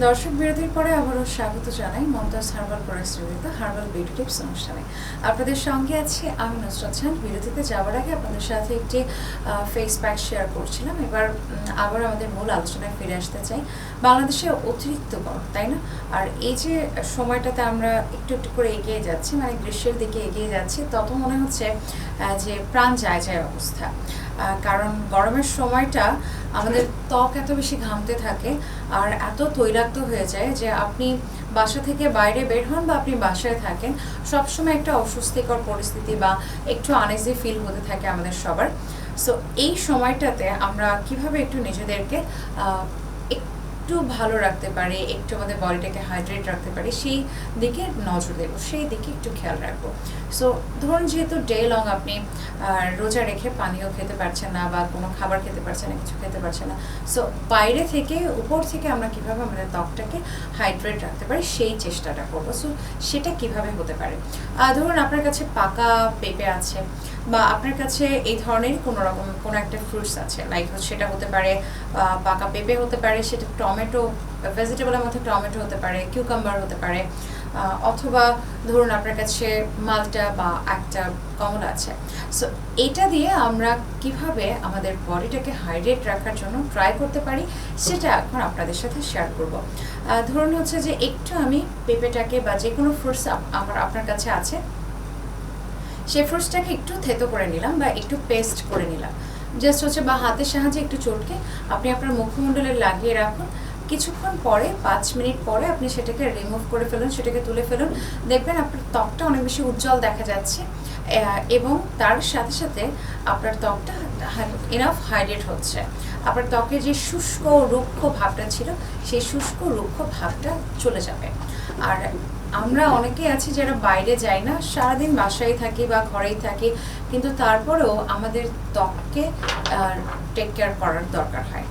দর্শক বিরতির পরে আবারও স্বাগত জানাই Momtaz herbal products herbal beauty tips অনুষ্ঠানে। আপনাদের সঙ্গে আছি আমি নুসরাত খান। বিরতিতে যাওয়ার আগে আপনাদের সাথে একটি ফেস প্যাক শেয়ার করছিলাম। এবার আবার আমাদের মূল আলোচনায় ফিরে আসতে চাই। বাংলাদেশে অতিরিক্ত গরম, তাই না? আর এই যে সময়টাতে আমরা একটু একটু করে এগিয়ে যাচ্ছি মানে গ্রীষ্মের দিকে এগিয়ে যাচ্ছি, তত মনে হচ্ছে যে প্রাণ যায় যায় অবস্থা। কারণ গরমের সময়টা আমাদের ত্বক এত বেশি ঘামতে থাকে আর এত তৈরাক্ত হয়ে যায় যে আপনি বাসা থেকে বাইরে বের হন বা আপনি বাসায় থাকেন, সবসময় একটা অস্বস্তিকর পরিস্থিতি বা একটু আনেজি ফিল হতে থাকে আমাদের সবার। সো এই সময়টাতে আমরা কীভাবে একটু নিজেদেরকে একটু ভালো রাখতে পারে, একটু আমাদের বডিটাকে হাইড্রেট রাখতে পারে, সেই দিকে নজর দেবো, সেই দিকে একটু খেয়াল রাখব। সো ধরুন যেহেতু ডে লং আপনি রোজা রেখে পানীয় খেতে পারছেন না বা কোনো খাবার খেতে পারছেন না, কিছু খেতে পারছেন না সো বাইরে থেকে, উপর থেকে আমরা কীভাবে আমাদের ত্বকটাকে হাইড্রেট রাখতে পারি, সেই চেষ্টাটা করব। সো সেটা কীভাবে হতে পারে? ধরুন আপনার কাছে পাকা পেঁপে আছে বা আপনার কাছে এই ধরনের কোনো রকম, কোনো একটা ফ্রুটস আছে? লাইক সেটা হতে পারে পাকা পেঁপে হতে পারে, সেটা টমেটো ভেজিটেবলের মধ্যে টমেটো হতে পারে কিউকাম্বার হতে পারে অথবা ধরুন আপনার কাছে মালটা বা একটা কমলা আছে। সো এটা দিয়ে আমরা কীভাবে আমাদের বডিটাকে হাইড্রেট রাখার জন্য ট্রাই করতে পারি, সেটা এখন আপনাদের সাথে শেয়ার করব। ধরুন হচ্ছে যে একটু আমি পেঁপেটাকে বা যে কোনো ফ্রুটস আমার, আপনার কাছে আছে সেই একটু থেতো করে নিলাম বা একটু পেস্ট করে নিলাম। জাস্ট হচ্ছে বা হাতের সাহায্যে একটু চটকে আপনি আপনার মুখমণ্ডলে লাগিয়ে রাখুন। কিছুক্ষণ পরে, পাঁচ মিনিট পরে আপনি সেটাকে রিমুভ করে ফেলুন, সেটাকে তুলে ফেলুন। দেখবেন আপনার ত্বকটা অনেক বেশি উজ্জ্বল দেখা যাচ্ছে এবং তার সাথে সাথে আপনার ত্বকটা এনাফ হাইড্রেট হচ্ছে। আপনার ত্বকে যে শুষ্ক রুক্ষ ভাবটা ছিল, সেই শুষ্ক রুক্ষ ভাবটা চলে যাবে। আর আমরা অনেকে আছি যারা বাইরে যাই না, সারাদিন বাসায় থাকি বা ঘরেই থাকি, কিন্তু তারপরেও আমাদের ত্বককে টেক কেয়ার করার দরকার হয়।